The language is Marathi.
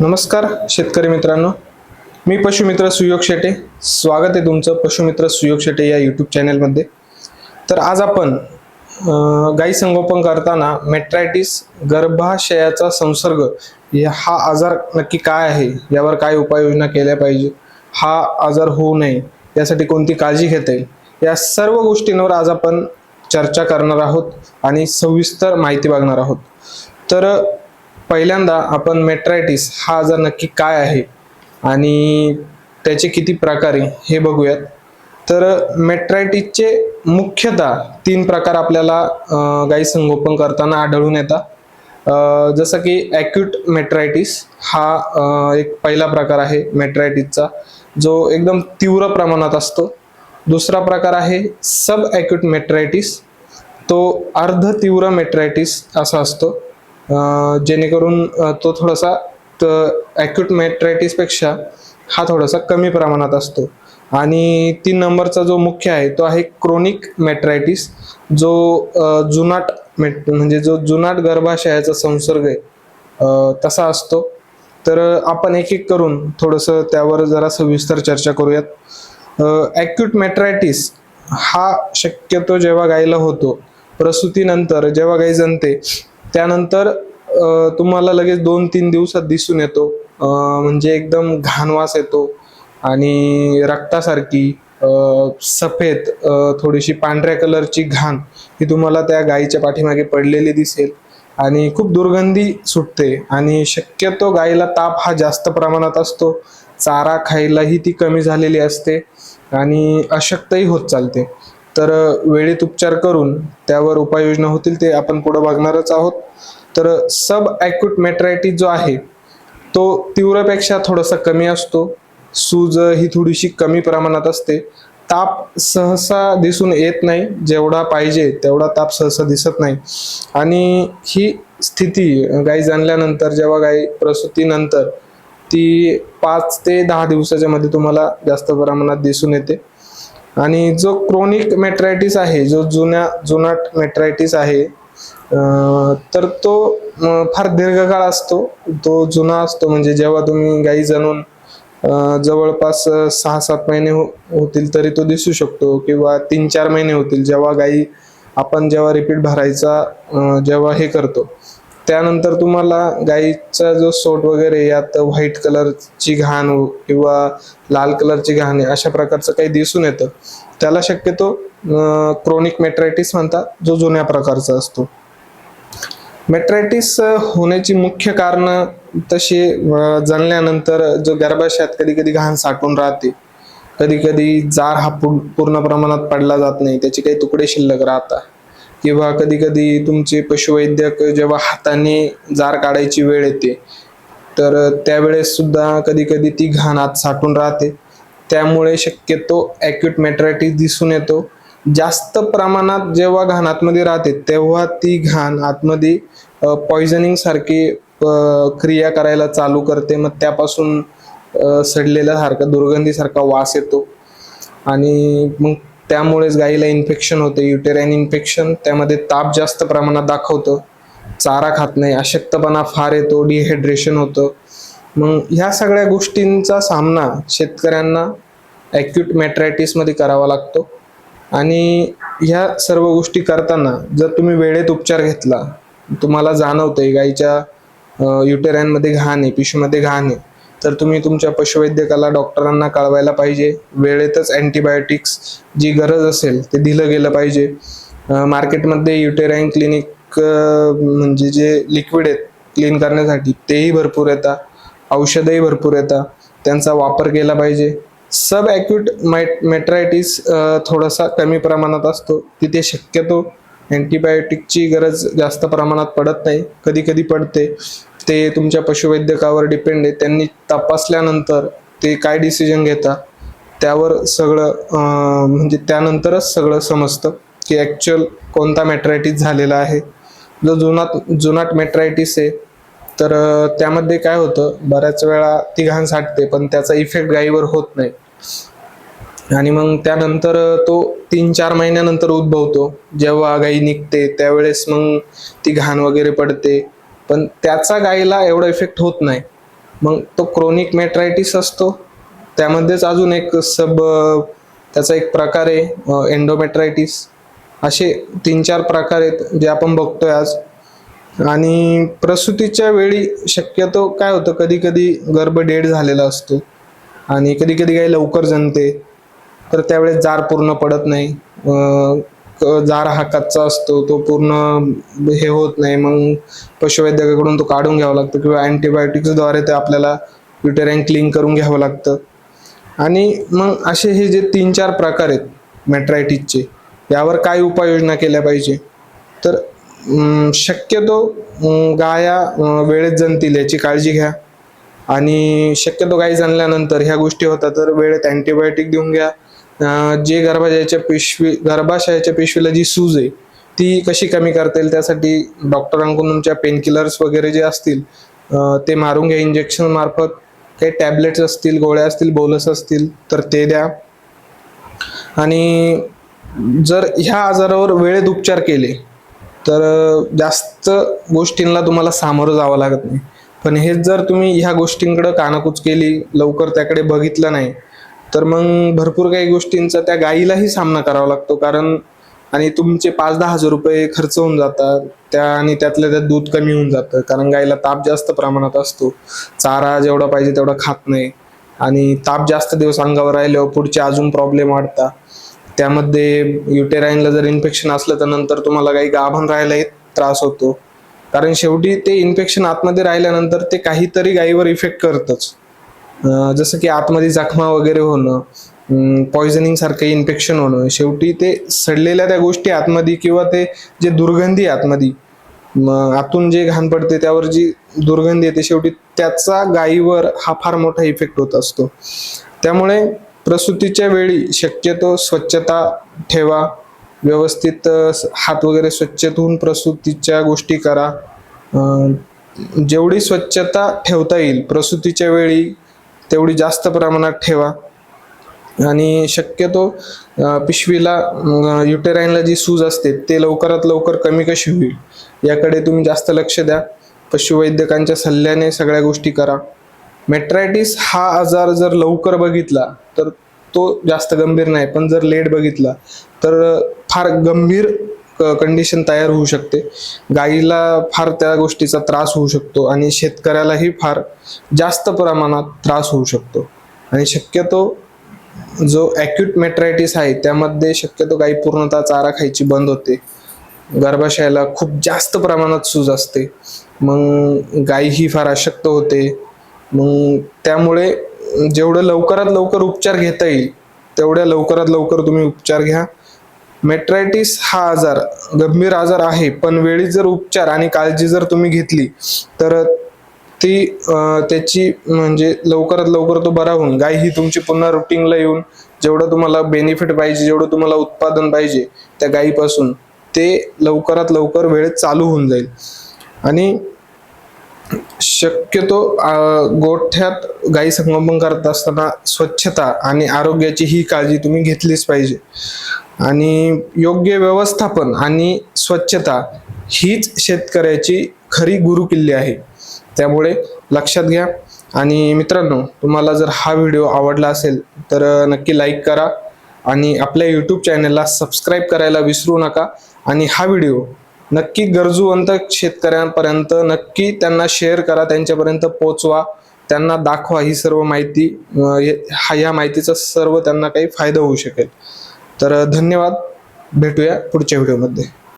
नमस्कार शेतकरी मित्रांनो. मी पशुमित्र सुयोग शेटे. स्वागत आहे तुमचं पशुमित्र सुयोग शेटे या यूट्यूब चॅनलमध्ये तर आज आपण गाई संगोपन करताना मेट्रायटिस गर्भाशयाचा संसर्ग या- हा आजार नक्की काय आहे? यावर काय उपाययोजना केल्या पाहिजे? हा आजार होऊ नये यासाठी कोणती काळजी घेता येईल? या सर्व गोष्टींवर आज आपण चर्चा करणार आहोत आणि सविस्तर माहिती बघणार आहोत. तर पहिल्यांदा आपण मेट्रायटिस हा आजार नक्की काय आहे आणि त्याचे किती प्रकार आहे हे बघूयात. तर मेट्रायटिसचे मुख्यतः तीन प्रकार आपल्याला गाई संगोपन करताना आढळून येतात. जसं की ॲक्यूट मेट्रायटिस हा एक पहिला प्रकार आहे मेट्रायटिसचा जो एकदम तीव्र प्रमाणात असतो. दुसरा प्रकार आहे सब ॲक्यूट मेट्रायटिस तो अर्ध तीव्र मेट्रायटिस असा असतो. जेणेकरून तो थोडासा ॲक्यूट मेट्रायटिसपेक्षा हा थोडासा कमी प्रमाणात असतो. आणि तीन नंबरचा जो मुख्य आहे तो आहे क्रोनिक मेट्रायटिस जो जुनाट मेट म्हणजे जो जुनाट गर्भाशयाचा संसर्ग आहे तसा असतो. तर आपण एक एक करून थोडंसं त्यावर जरा सविस्तर चर्चा करूयात. ॲक्यूट मेट्रायटिस हा शक्यतो जेव्हा गायला होतो प्रसूतीनंतर जेव्हा गाई जणते त्यानंतर तुम्हाला लगेच दोन तीन दिवसात दिसून येतो. म्हणजे एकदम घाणवास येतो आणि रक्तासारखी सफेद थोडीशी पांढऱ्या कलरची घाण ही तुम्हाला त्या गायीच्या पाठीमागे पडलेली दिसेल आणि खूप दुर्गंधी सुटते आणि शक्यतो गायीला ताप हा जास्त प्रमाणात असतो. चारा खायलाही ती कमी झालेली असते आणि अशक्तही होत चालते. तर वेळेत उपचार करून त्यावर उपाययोजना होतील ते आपण पुढे बघणारच आहोत. तर सब ॲक्यूट मेट्रायटिस जो आहे तो तीव्रपेक्षा थोडासा कमी असतो. सूज ही थोडीशी कमी प्रमाणात असते. ताप सहसा दिसून येत नाही. जेवढा पाहिजे तेवढा ताप सहसा दिसत नाही. आणि ही स्थिती गाई जाणल्यानंतर जेव्हा गाई प्रसूतीनंतर ती पाच ते दहा दिवसाच्या मध्ये तुम्हाला जास्त प्रमाणात दिसून येते. आणि जो क्रोनिक मेट्रायटिस आहे जो जुन्या जुनाट मेट्रायटिस आहे तर तो फार दीर्घकाळ असतो. तो जुना असतो. म्हणजे जेव्हा तुम्ही गाई जाणून जवळपास सहा सात महिने हो- होतील तरी तो दिसू शकतो किंवा तीन चार महिने होतील जेव्हा गाई आपण जेव्हा रिपीट भरायचा जेव्हा हे करतो. त्यानंतर तुम्हाला गाईचा जो सोट वगैरे यात व्हाईट कलरची घाण किंवा लाल कलरची घाण अशा प्रकारचं काही दिसून येतं. त्याला शक्यतो क्रोनिक मेट्रायटिस म्हणतात जो जुन्या प्रकारचा असतो. मेट्रायटिस होण्याची मुख्य कारण तशी जणल्यानंतर जो गर्भाशयात कधी कधी घाण साठून राहते. कधी कधी जार हा पूर्ण प्रमाणात पडला जात नाही त्याचे काही तुकडे शिल्लक राहतात. किंवा कधी कधी तुमचे पशुवैद्यक जेव्हा हाताने जार काढायची वेळ येते तर त्यावेळेस सुद्धा कधी कधी ती घाण आत साठून राहते. त्यामुळे शक्यतो ॲक्यूट मेट्रायटिस दिसून येतो. जास्त प्रमाणात जेव्हा घाण आतमध्ये राहते तेव्हा ती घाण आतमध्ये पॉइझनिंग सारखी क्रिया करायला चालू करते. मग त्यापासून सडलेल्यासारखा दुर्गंधीसारखा वास येतो. आणि मग त्यामुळेच गाईला इन्फेक्शन होते युटेराईन इन्फेक्शन त्यामध्ये ताप जास्त प्रमाणात दाखवतं. चारा खात नाही अशक्तपणा फार येतो डिहायड्रेशन होतं. मग ह्या सगळ्या गोष्टींचा सामना शेतकऱ्यांना ॲक्यूट मॅट्रायटिसमध्ये करावा लागतो. आणि ह्या सर्व गोष्टी करताना जर तुम्ही वेळेत उपचार घेतला तुम्हाला जाणवतंय गाईच्या युटेराईनमध्ये घाण आहे पिशवीमध्ये घाण आहे. तर तुम्ही तुमच्या पशुवैद्यकाला डॉक्टरांना कळवायला पाहिजे. वेळेतच अँटीबायोटिक्स जी गरज असेल ते दिलं गेलं पाहिजे. मार्केटमध्ये युटेराईन क्लिनिक म्हणजे जे लिक्विड आहेत क्लीन करण्यासाठी तेही भरपूर येतात. औषधही भरपूर येतात. त्यांचा वापर केला पाहिजे. सब ॲक्यूट माइट मेट्रायटिस थोडासा कमी प्रमाणात असतो. तिथे शक्यतो अँटीबायोटिकची गरज जास्त प्रमाणात पडत नाही. कधी कधी पडते. ते तुमच्या पशुवैद्यकावर डिपेंड आहे त्यांनी तपासल्यानंतर ते काय डिसिजन घेतात त्यावर सगळं म्हणजे त्यानंतरच सगळं समजतं की ॲक्च्युअल कोणता मेट्रायटिस झालेला आहे. जो जुनाट जुनाट मॅट्रायटिस आहे तर त्यामध्ये काय होतं बऱ्याच वेळा ती घाण साठते पण त्याचा इफेक्ट गायीवर होत नाही. आणि मग त्यानंतर तो तीन चार महिन्यानंतर उद्भवतो. जेव्हा गाई निघते त्यावेळेस मग ती घाण वगैरे पडते. पण त्याचा गायीला एवढा इफेक्ट होत नाही. मग तो क्रोनिक मेट्रायटिस असतो. त्यामध्येच अजून एक सब त्याचा एक प्रकार आहे एंडोमेट्रायटिस असे तीन चार प्रकार आहेत जे आपण बघतोय आज. आणि प्रसूतीच्या वेळी शक्यतो काय होतं कधी कधी गर्भ डेड झालेला असतो. आणि कधी कधी काही लवकर जणते तर त्यावेळेस जार पूर्ण पडत नाही. अं, जार हा कच्चा असतो तो पूर्ण हे होत नाही. मग पशुवैद्यकाकडून तो काढून घ्यावा लागतो किंवा अँटीबायोटिक्सद्वारे ते आपल्याला युटेरियन क्लीन करून घ्यावं लागतं. आणि मग असे हे जे तीन चार प्रकार आहेत मेट्रायटिसचे यावर काय उपाययोजना केल्या पाहिजे? तर शक्यतो गाया वेळेत जणतील याची काळजी घ्या. आणि शक्यतो गाई जाणल्यानंतर ह्या गोष्टी होतात तर वेळेत अँटीबायोटिक देऊन घ्या. जे गर्भाशयाच्या पिशवी गर्भाशयाच्या पिशवीला जी सूज आहे ती कशी कमी करता येईल? त्यासाठी डॉक्टरांकडून तुमच्या पेनकिलर्स वगैरे जे असतील ते मारून घ्या. इंजेक्शन मार्फत काही टॅबलेट्स असतील गोळ्या असतील बोलस असतील तर ते द्या. आणि जर ह्या आजारावर वेळेत उपचार केले तर जास्त गोष्टींना तुम्हाला सामोरं जावं लागत नाही. पण हेच जर तुम्ही ह्या गोष्टींकडे कानाकूच केली लवकर त्याकडे बघितलं नाही तर मग भरपूर काही गोष्टींचा त्या गायीलाही सामना करावा लागतो कारण आणि तुमचे पाच दहा हजार रुपये खर्च होऊन जातात त्या आणि त्यातल्या त्यात दूध कमी होऊन जातं कारण गाईला ताप जास्त प्रमाणात असतो. चारा जेवढा पाहिजे तेवढा खात नाही. आणि ताप जास्त दिवस अंगावर राहिल्यावर पुढचे अजून प्रॉब्लेम वाढतात. त्यामध्ये युटेराईनला जर इन्फेक्शन असलं तर नंतर तुम्हाला काही गाभण राहायलाही त्रास होतो. कारण शेवटी ते इन्फेक्शन आतमध्ये राहिल्यानंतर ते काहीतरी गायीवर इफेक्ट करतच. जसं की आतमध्ये जखमा वगैरे होणं पॉयझनिंग सारखं इन्फेक्शन होणं शेवटी ते सडलेल्या त्या गोष्टी आतमध्ये किंवा ते जे दुर्गंधी आहे आतमध्ये मग आतून जे घाण पडते त्यावर जी दुर्गंधी येते शेवटी त्याचा गायीवर हा फार मोठा इफेक्ट होत असतो. त्यामुळे प्रसूतीच्या वेळी शक्यतो स्वच्छता ठेवा व्यवस्थित हात वगैरे स्वच्छ धुवून प्रसूतीच्या गोष्टी करा. जेवढी स्वच्छता ठेवता येईल प्रसूतीच्या वेळी तेवढी जास्त प्रमाणात ठेवा. आणि शक्यतो पिशवीला युटेराईनला जी सूज असते ते लवकरात लवकर कमी कशी होईल याकडे तुम्ही जास्त लक्ष द्या. पशुवैद्यकांच्या सल्ल्याने सगळ्या गोष्टी करा. मेट्रायटिस हा आजार जर लवकर बघितला तर तो जास्त गंभीर नाही पण जर लेट बघितला तर फार गंभीर कंडिशन तयार होऊ शकते. गाईला फार त्या गोष्टीचा त्रास होऊ शकतो आणि शेतकऱ्यालाही फार जास्त प्रमाणात त्रास होऊ शकतो. आणि शक्यतो जो ॲक्यूट मेट्रायटिस आहे त्यामध्ये शक्यतो गाई पूर्णतः चारा खायची बंद होते. गर्भाशयाला खूप जास्त प्रमाणात सूज असते. मग गाई ही फार अशक्त होते. मग त्यामुळे जेवढं लवकरात लवकर उपचार घेता येईल तेवढ्या लवकरात लवकर तुम्ही उपचार घ्या. मेट्रायटिस हा आजार गंभीर आजार आहे पण वेळी जर उपचार आणि काळजी जर तुम्ही घेतली तर ती त्याची म्हणजे लवकरात लवकर तो बरा होऊन गाय ही तुमची पुन्हा रुटीनला येऊन जेवढं तुम्हाला बेनिफिट पाहिजे जेवढं तुम्हाला उत्पादन पाहिजे त्या गायीपासून ते लवकरात लवकर वेळेत चालू होऊन जाईल. आणि शक्यतो गोठ्यात गाई संगोपन करत असताना स्वच्छता आणि आरोग्याची ही काळजी तुम्ही घेतलीच पाहिजे. आणि योग्य व्यवस्थापन आणि स्वच्छता हीच शेतकऱ्याची खरी गुरुकिल्ली आहे. त्यामुळे लक्षात घ्या. आणि मित्रांनो तुम्हाला जर हा व्हिडिओ आवडला असेल तर नक्की लाईक करा आणि आपल्या यूट्यूब चॅनलला सबस्क्राईब करायला विसरू नका. आणि हा व्हिडिओ नक्की गरजूवंत शेतकऱ्यांपर्यंत नक्की त्यांना शेअर करा त्यांच्यापर्यंत पोचवा त्यांना दाखवा ही सर्व माहिती हा या माहितीचा सर्व त्यांना काही फायदा होऊ शकेल. तर धन्यवाद. भेटूया पुढच्या व्हिडिओमध्ये